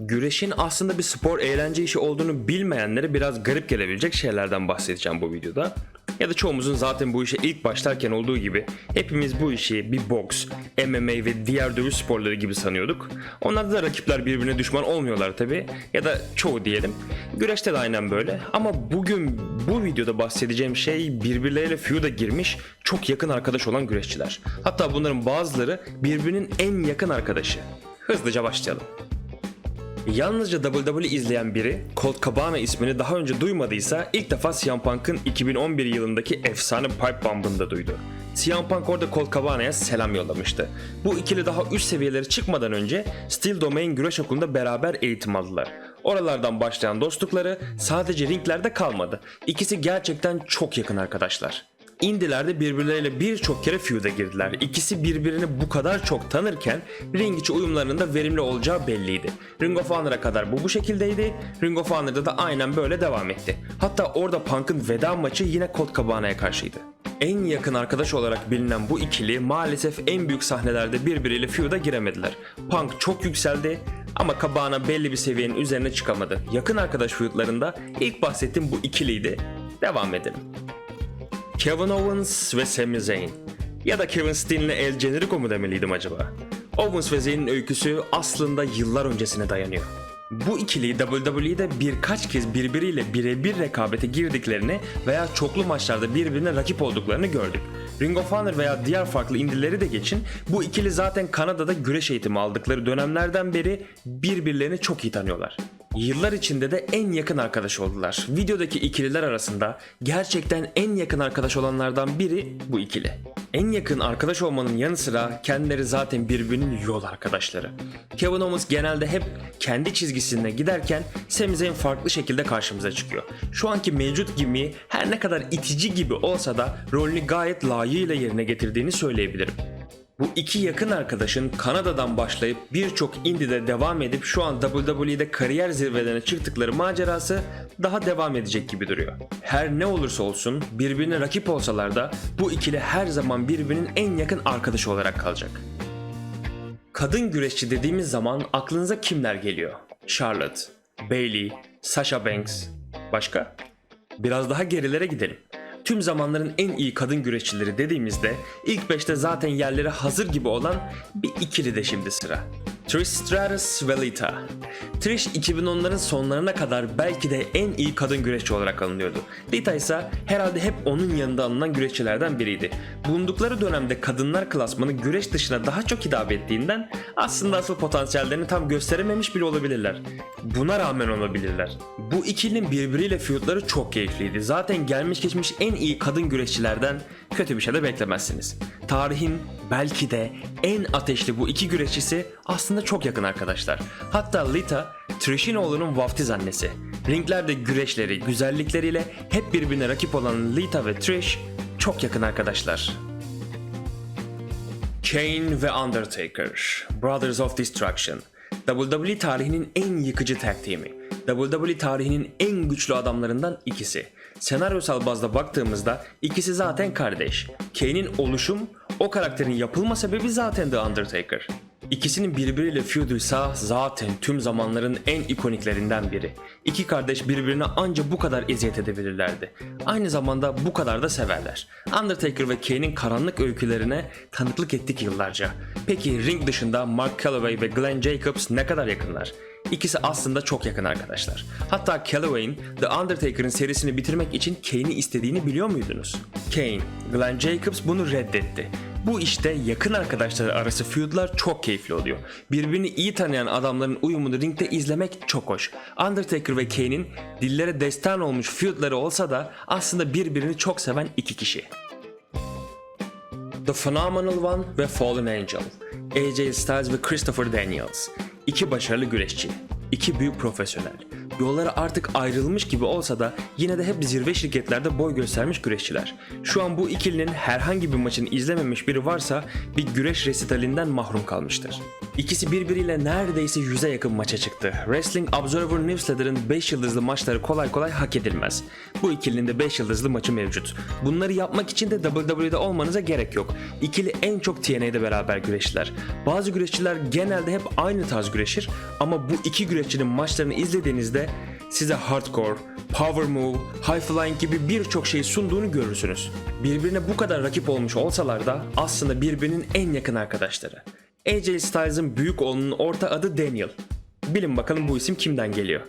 Güreşin aslında bir spor eğlence işi olduğunu bilmeyenlere biraz garip gelebilecek şeylerden bahsedeceğim bu videoda. Ya da çoğumuzun zaten bu işe ilk başlarken olduğu gibi hepimiz bu işi bir boks, MMA ve diğer dövüş sporları gibi sanıyorduk. Onlarda da rakipler birbirine düşman olmuyorlar tabi ya da çoğu diyelim. Güreşte de aynen böyle ama bugün bu videoda bahsedeceğim şey birbirleriyle feud'a girmiş çok yakın arkadaş olan güreşçiler. Hatta bunların bazıları birbirinin en yakın arkadaşı. Hızlıca başlayalım. Yalnızca WWE izleyen biri Colt Cabana ismini daha önce duymadıysa ilk defa CM Punk'ın 2011 yılındaki efsane Pipe Bomb'ında duydu. CM Punk orada Colt Cabana'ya selam yollamıştı. Bu ikili daha üst seviyelere çıkmadan önce Steel Domain Güreş Okulu'nda beraber eğitim aldılar. Oralardan başlayan dostlukları sadece ringlerde kalmadı. İkisi gerçekten çok yakın arkadaşlar. Indilerde birbirleriyle birçok kere feud'a girdiler. İkisi birbirini bu kadar çok tanırken ring içi uyumlarının da verimli olacağı belliydi. Ring of Honor'a kadar bu bu şekildeydi. Ring of Honor'da da aynen böyle devam etti. Hatta orada Punk'ın veda maçı yine Colt Cabana'ya karşıydı. En yakın arkadaş olarak bilinen bu ikili maalesef en büyük sahnelerde birbiriyle feud'a giremediler. Punk çok yükseldi ama Cabana belli bir seviyenin üzerine çıkamadı. Yakın arkadaş feud'larında ilk bahsettiğim bu ikiliydi. Devam edelim. Kevin Owens ve Sami Zayn. Ya da Kevin Steen'le El Generico mu demeliydim acaba? Owens ve Zayn'in öyküsü aslında yıllar öncesine dayanıyor. Bu ikili WWE'de birkaç kez birbiriyle birebir rekabete girdiklerini veya çoklu maçlarda birbirine rakip olduklarını gördük. Ring of Honor veya diğer farklı indileri de geçin, bu ikili zaten Kanada'da güreş eğitimi aldıkları dönemlerden beri birbirlerini çok iyi tanıyorlar. Yıllar içinde de en yakın arkadaş oldular. Videodaki ikililer arasında gerçekten en yakın arkadaş olanlardan biri bu ikili. En yakın arkadaş olmanın yanı sıra kendileri zaten birbirinin yol arkadaşları. Kevin Owens genelde hep kendi çizgisine giderken Sami Zayn farklı şekilde karşımıza çıkıyor. Şu anki mevcut gimmiği her ne kadar itici gibi olsa da rolünü gayet layığıyla yerine getirdiğini söyleyebilirim. Bu iki yakın arkadaşın Kanada'dan başlayıp birçok indide devam edip şu an WWE'de kariyer zirvelerine çıktıkları macerası daha devam edecek gibi duruyor. Her ne olursa olsun birbirine rakip olsalar da bu ikili her zaman birbirinin en yakın arkadaşı olarak kalacak. Kadın güreşçi dediğimiz zaman aklınıza kimler geliyor? Charlotte, Bayley, Sasha Banks, başka? Biraz daha gerilere gidelim. Tüm zamanların en iyi kadın güreşçileri dediğimizde ilk 5'te zaten yerleri hazır gibi olan bir ikili de şimdi sıra. Trish Stratus ve Lita. Trish 2010'ların sonlarına kadar belki de en iyi kadın güreşçi olarak alınıyordu. Lita ise herhalde hep onun yanında alınan güreşçilerden biriydi. Bulundukları dönemde kadınlar klasmanı güreş dışına daha çok hitap ettiğinden aslında asıl potansiyellerini tam gösterememiş bile olabilirler. Buna rağmen olabilirler. Bu ikilinin birbiriyle feudları çok keyifliydi. Zaten gelmiş geçmiş en iyi kadın güreşçilerden kötü bir şey de beklemezsiniz. Tarihin belki de en ateşli bu iki güreşçisi aslında çok yakın arkadaşlar. Hatta Lita, Trish'in oğlunun vaftiz annesi. Ringlerde güreşleri, güzellikleriyle hep birbirine rakip olan Lita ve Trish çok yakın arkadaşlar. Kane ve Undertaker, Brothers of Destruction. WWE tarihinin en yıkıcı tag team'i. WWE tarihinin en güçlü adamlarından ikisi. Senaryosal bazda baktığımızda ikisi zaten kardeş. Kane'in oluşum, o karakterin yapılma sebebi zaten The Undertaker. İkisinin birbiriyle feuduysa zaten tüm zamanların en ikoniklerinden biri. İki kardeş birbirine anca bu kadar eziyet edebilirlerdi. Aynı zamanda bu kadar da severler. Undertaker ve Kane'in karanlık öykülerine tanıklık ettik yıllarca. Peki ring dışında Mark Calloway ve Glenn Jacobs ne kadar yakınlar? İkisi aslında çok yakın arkadaşlar. Hatta Calloway'in The Undertaker'ın serisini bitirmek için Kane'i istediğini biliyor muydunuz? Kane, Glenn Jacobs bunu reddetti. Bu işte yakın arkadaşlar arası feudlar çok keyifli oluyor. Birbirini iyi tanıyan adamların uyumunu ringde izlemek çok hoş. Undertaker ve Kane'in dillere destan olmuş feudları olsa da aslında birbirini çok seven iki kişi. The Phenomenal One ve Fallen Angel. AJ Styles ve Christopher Daniels. İki başarılı güreşçi. iki büyük profesyonel. Yolları artık ayrılmış gibi olsa da yine de hep zirve şirketlerde boy göstermiş güreşçiler. Şu an bu ikilinin herhangi bir maçını izlememiş biri varsa bir güreş resitalinden mahrum kalmıştır. İkisi birbiriyle neredeyse yüze yakın maça çıktı. Wrestling Observer Newsletter'ın 5 yıldızlı maçları kolay kolay hak edilmez. Bu ikilinin de 5 yıldızlı maçı mevcut. Bunları yapmak için de WWE'de olmanıza gerek yok. İkili en çok TNA'de beraber güreştiler. Bazı güreşçiler genelde hep aynı tarz güreşir ama bu iki güreşçinin maçlarını izlediğinizde size hardcore, power move, high flying gibi birçok şey sunduğunu görürsünüz. Birbirine bu kadar rakip olmuş olsalar da aslında birbirinin en yakın arkadaşları. AJ Styles'ın büyük oğlunun orta adı Daniel. Bilin bakalım bu isim kimden geliyor?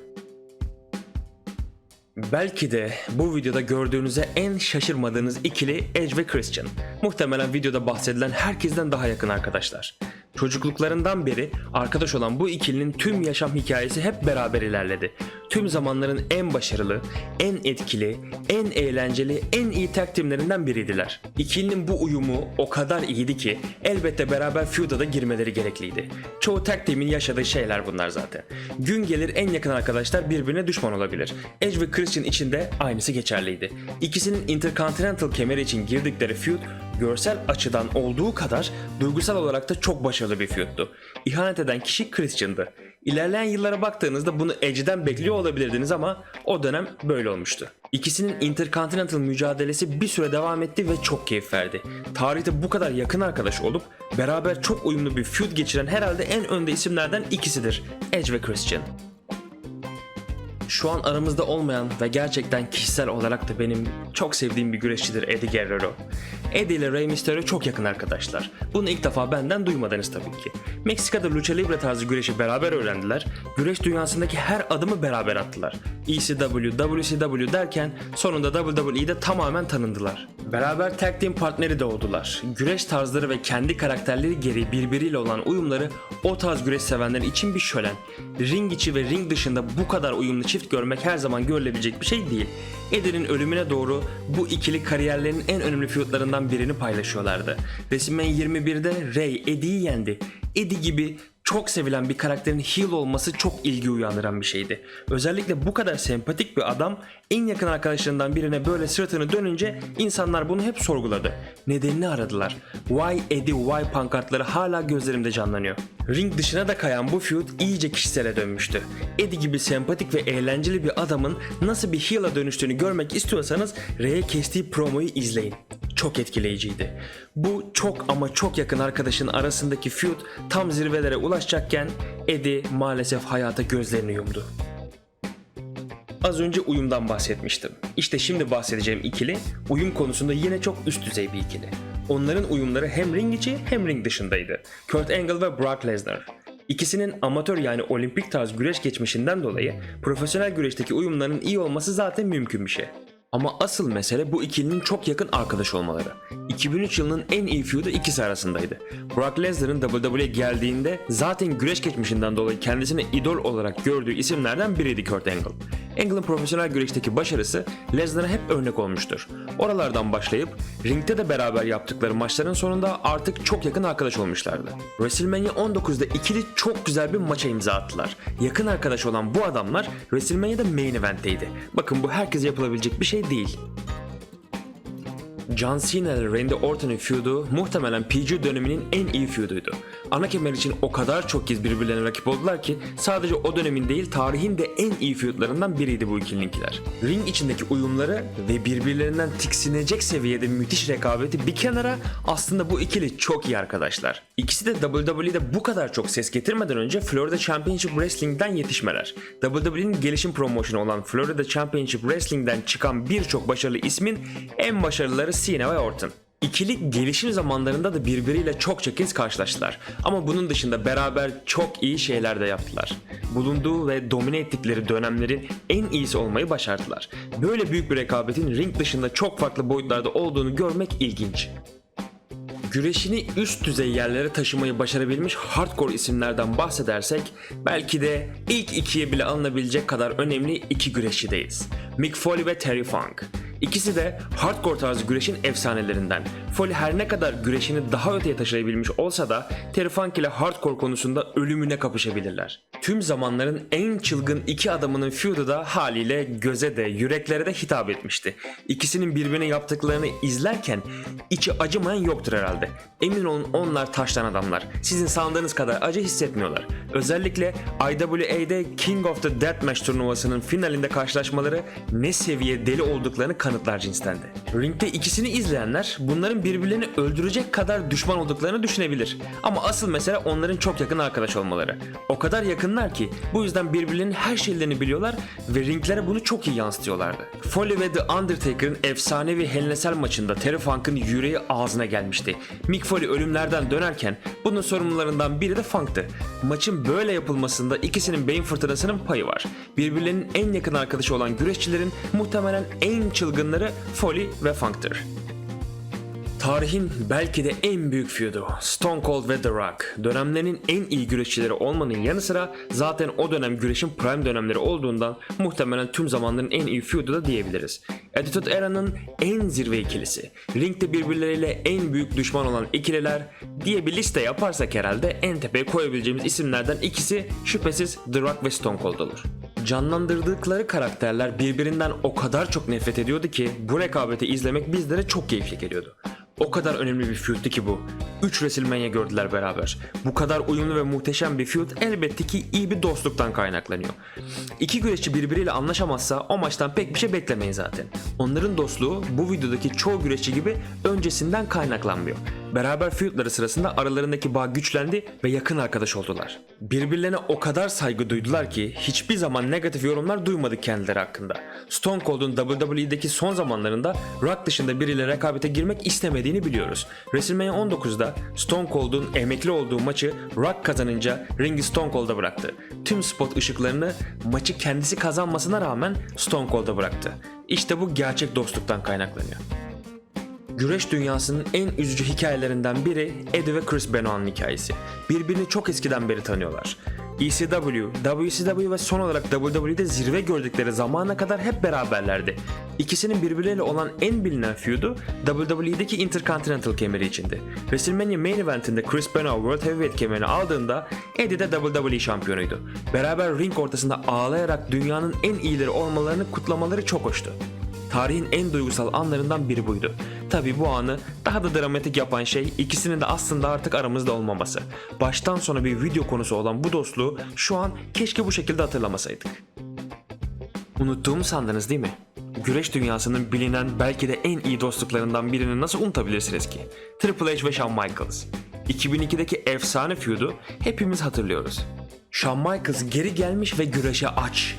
Belki de bu videoda gördüğünüze en şaşırmadığınız ikili Edge ve Christian. Muhtemelen videoda bahsedilen herkesten daha yakın arkadaşlar. Çocukluklarından beri arkadaş olan bu ikilinin tüm yaşam hikayesi hep beraber ilerledi. Tüm zamanların en başarılı, en etkili, en eğlenceli, en iyi tag teamlerinden biriydiler. İkilinin bu uyumu o kadar iyiydi ki elbette beraber feud'a da girmeleri gerekliydi. Çoğu tag team'in yaşadığı şeyler bunlar zaten. Gün gelir en yakın arkadaşlar birbirine düşman olabilir. Edge ve Christian için de aynısı geçerliydi. İkisinin Intercontinental kemeri için girdikleri feud görsel açıdan olduğu kadar duygusal olarak da çok başarılı bir feud'tu. İhanet eden kişi Christian'dı. İlerleyen yıllara baktığınızda bunu Edge'den bekliyor olabilirdiniz ama o dönem böyle olmuştu. İkisinin Intercontinental mücadelesi bir süre devam etti ve çok keyif verdi. Tarihte bu kadar yakın arkadaş olup beraber çok uyumlu bir feud geçiren herhalde en önde isimlerden ikisidir. Edge ve Christian. Şu an aramızda olmayan ve gerçekten kişisel olarak da benim çok sevdiğim bir güreşçidir Eddie Guerrero. Eddie ile Rey Mysterio çok yakın arkadaşlar. Bunu ilk defa benden duymadınız tabii ki. Meksika'da lucha libre tarzı güreşi beraber öğrendiler. Güreş dünyasındaki her adımı beraber attılar. ECW, WCW derken sonunda WWE'de tamamen tanındılar. Beraber tag team partneri de oldular. Güreş tarzları ve kendi karakterleri gereği birbiriyle olan uyumları o tarz güreş sevenler için bir şölen. Ring içi ve ring dışında bu kadar uyumlu çift görmek her zaman görülebilecek bir şey değil. Eddie'nin ölümüne doğru bu ikili kariyerlerinin en önemli feudlarından birini paylaşıyorlardı. WrestleMania 21'de Ray Eddie'yi yendi. Eddie gibi çok sevilen bir karakterin heel olması çok ilgi uyandıran bir şeydi. Özellikle bu kadar sempatik bir adam en yakın arkadaşlarından birine böyle sırtını dönünce insanlar bunu hep sorguladı. Nedenini aradılar. Why Eddie Why pankartları hala gözlerimde canlanıyor. Ring dışına da kayan bu feud iyice kişisele dönmüştü. Eddie gibi sempatik ve eğlenceli bir adamın nasıl bir heel'a dönüştüğünü görmek istiyorsanız Ray'e kestiği promoyu izleyin çok etkileyiciydi. Bu çok ama çok yakın arkadaşın arasındaki feud tam zirvelere ulaşacakken Eddie maalesef hayata gözlerini yumdu. Az önce uyumdan bahsetmiştim. İşte şimdi bahsedeceğim ikili uyum konusunda yine çok üst düzey bir ikili. Onların uyumları hem ring içi hem ring dışındaydı. Kurt Angle ve Brock Lesnar. İkisinin amatör yani olimpik tarz güreş geçmişinden dolayı profesyonel güreşteki uyumlarının iyi olması zaten mümkün bir şey. Ama asıl mesele bu ikilinin çok yakın arkadaş olmaları. 2003 yılının en iyi feud'u ikisi arasındaydı. Brock Lesnar'ın WWE'ye geldiğinde zaten güreş geçmişinden dolayı kendisini idol olarak gördüğü isimlerden biriydi Kurt Angle. Angle'ın profesyonel güreşteki başarısı Lesnar'a hep örnek olmuştur. Oralardan başlayıp ringde de beraber yaptıkları maçların sonunda artık çok yakın arkadaş olmuşlardı. WrestleMania 19'da ikili çok güzel bir maça imza attılar. Yakın arkadaş olan bu adamlar WrestleMania'da main event'teydi. Bakın bu herkese yapılabilecek bir şey değil. John Cena ile Randy Orton'un feud'u muhtemelen PG döneminin en iyi feud'uydu. Ana kemer için o kadar çok kez birbirlerine rakip oldular ki sadece o dönemin değil tarihin de en iyi feud'larından biriydi bu ikilininkiler. Ring içindeki uyumları ve birbirlerinden tiksinecek seviyede müthiş rekabeti bir kenara aslında bu ikili çok iyi arkadaşlar. İkisi de WWE'de bu kadar çok ses getirmeden önce Florida Championship Wrestling'den yetişmeler. WWE'nin gelişim promosyonu olan Florida Championship Wrestling'den çıkan birçok başarılı ismin en başarılıları Cena ve Orton. İkili gelişim zamanlarında da birbiriyle çokça kez karşılaştılar. Ama bunun dışında beraber çok iyi şeyler de yaptılar. Bulunduğu ve domine ettikleri dönemlerin en iyisi olmayı başardılar. Böyle büyük bir rekabetin ring dışında çok farklı boyutlarda olduğunu görmek ilginç. Güreşini üst düzey yerlere taşımayı başarabilmiş hardcore isimlerden bahsedersek belki de ilk ikiye bile alınabilecek kadar önemli iki güreşçideyiz. Mick Foley ve Terry Funk. İkisi de hardcore tarzı güreşin efsanelerinden. Foley her ne kadar güreşini daha öteye taşıyabilmiş olsa da Terry Funk ile hardcore konusunda ölümüne kapışabilirler. Tüm zamanların en çılgın iki adamının feud'u da haliyle göze de yüreklere de hitap etmişti. İkisinin birbirine yaptıklarını izlerken içi acımayan yoktur herhalde. Emin olun onlar taştan adamlar. Sizin sandığınız kadar acı hissetmiyorlar. Özellikle IWA'de King of the Deathmatch turnuvasının finalinde karşılaşmaları ne seviye deli olduklarını kanıtlar cinstendi. Ringde ikisini izleyenler bunların birbirlerini öldürecek kadar düşman olduklarını düşünebilir. Ama asıl mesele onların çok yakın arkadaş olmaları. O kadar yakınlar ki bu yüzden birbirlerinin her şeylerini biliyorlar ve ringlere bunu çok iyi yansıtıyorlardı. Foley ve The Undertaker'ın efsanevi Cell maçında Terry Funk'ın yüreği ağzına gelmişti. Mick Foley ölümlerden dönerken bunun sorumlularından biri de Funk'tı. Maçın böyle yapılmasında ikisinin beyin fırtınasının payı var. Birbirlerinin en yakın arkadaşı olan güreşçilerin muhtemelen en çılgınları Foley ve Funk'tır. Tarihin belki de en büyük feud'u Stone Cold ve The Rock. Dönemlerinin en iyi güreşçileri olmanın yanı sıra zaten o dönem güreşin prime dönemleri olduğundan muhtemelen tüm zamanların en iyi feud'u da diyebiliriz. Attitude Era'nın en zirve ikilisi. Ringde birbirleriyle en büyük düşman olan ikililer diye bir liste yaparsak herhalde en tepeye koyabileceğimiz isimlerden ikisi şüphesiz The Rock ve Stone Cold olur. Canlandırdıkları karakterler birbirinden o kadar çok nefret ediyordu ki bu rekabeti izlemek bizlere çok keyifli geliyordu. O kadar önemli bir feud'tu ki bu. 3 WrestleMania gördüler beraber. Bu kadar uyumlu ve muhteşem bir feud elbette ki iyi bir dostluktan kaynaklanıyor. İki güreşçi birbiriyle anlaşamazsa o maçtan pek bir şey beklemeyin zaten. Onların dostluğu bu videodaki çoğu güreşçi gibi öncesinden kaynaklanmıyor. Beraber feudları sırasında aralarındaki bağ güçlendi ve yakın arkadaş oldular. Birbirlerine o kadar saygı duydular ki hiçbir zaman negatif yorumlar duymadık kendileri hakkında. Stone Cold'un WWE'deki son zamanlarında Rock dışında biriyle rekabete girmek istemediğini biliyoruz. WrestleMania 19'da Stone Cold'un emekli olduğu maçı Rock kazanınca ringi Stone Cold'a bıraktı. Tüm spot ışıklarını maçı kendisi kazanmasına rağmen Stone Cold'a bıraktı. İşte bu gerçek dostluktan kaynaklanıyor. Güreş dünyasının en üzücü hikayelerinden biri Eddie ve Chris Benoit'ın hikayesi. Birbirini çok eskiden beri tanıyorlar. ECW, WCW ve son olarak WWE'de zirve gördükleri zamana kadar hep beraberlerdi. İkisinin birbirleriyle olan en bilinen feud'u WWE'deki Intercontinental kemeri içindi. WrestleMania Main Event'inde Chris Benoit World Heavyweight kemerini aldığında Eddie de WWE şampiyonuydu. Beraber ring ortasında ağlayarak dünyanın en iyileri olmalarını kutlamaları çok hoştu. Tarihin en duygusal anlarından biri buydu. Tabi bu anı daha da dramatik yapan şey ikisinin de aslında artık aramızda olmaması. Baştan sona bir video konusu olan bu dostluğu şu an keşke bu şekilde hatırlamasaydık. Unuttuğumu sandınız değil mi? Güreş dünyasının bilinen belki de en iyi dostluklarından birini nasıl unutabilirsiniz ki? Triple H ve Shawn Michaels. 2002'deki efsane feud'u hepimiz hatırlıyoruz. Shawn Michaels geri gelmiş ve güreşe aç.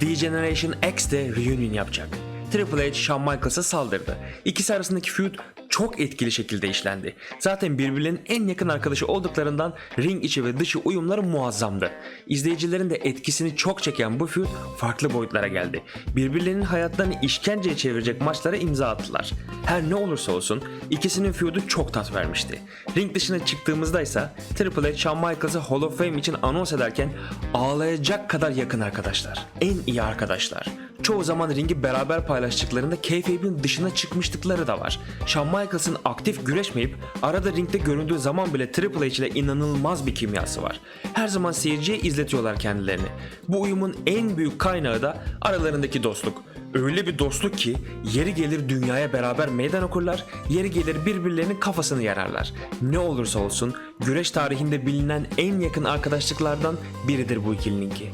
D-Generation X de reunion yapacak. Triple H Shawn Michaels'a saldırdı. İkisi arasındaki feud çok etkili şekilde işlendi. Zaten birbirlerinin en yakın arkadaşı olduklarından ring içi ve dışı uyumları muazzamdı. İzleyicilerin de etkisini çok çeken bu feud farklı boyutlara geldi. Birbirlerinin hayatlarını işkenceye çevirecek maçlara imza attılar. Her ne olursa olsun ikisinin feud'u çok tat vermişti. Ring dışına çıktığımızda ise Triple H Shawn Michaels'ı Hall of Fame için anons ederken ağlayacak kadar yakın arkadaşlar. En iyi arkadaşlar. Çoğu zaman ringi beraber paylaştıklarında kayfabe'in dışına çıkmışlıkları da var. Shawn Michaels'ın aktif güreşmeyip arada ringde göründüğü zaman bile Triple H ile inanılmaz bir kimyası var. Her zaman seyirciye izletiyorlar kendilerini. Bu uyumun en büyük kaynağı da aralarındaki dostluk. Öyle bir dostluk ki yeri gelir dünyaya beraber meydan okurlar, yeri gelir birbirlerinin kafasını yararlar. Ne olursa olsun güreş tarihinde bilinen en yakın arkadaşlıklardan biridir bu ikilininki.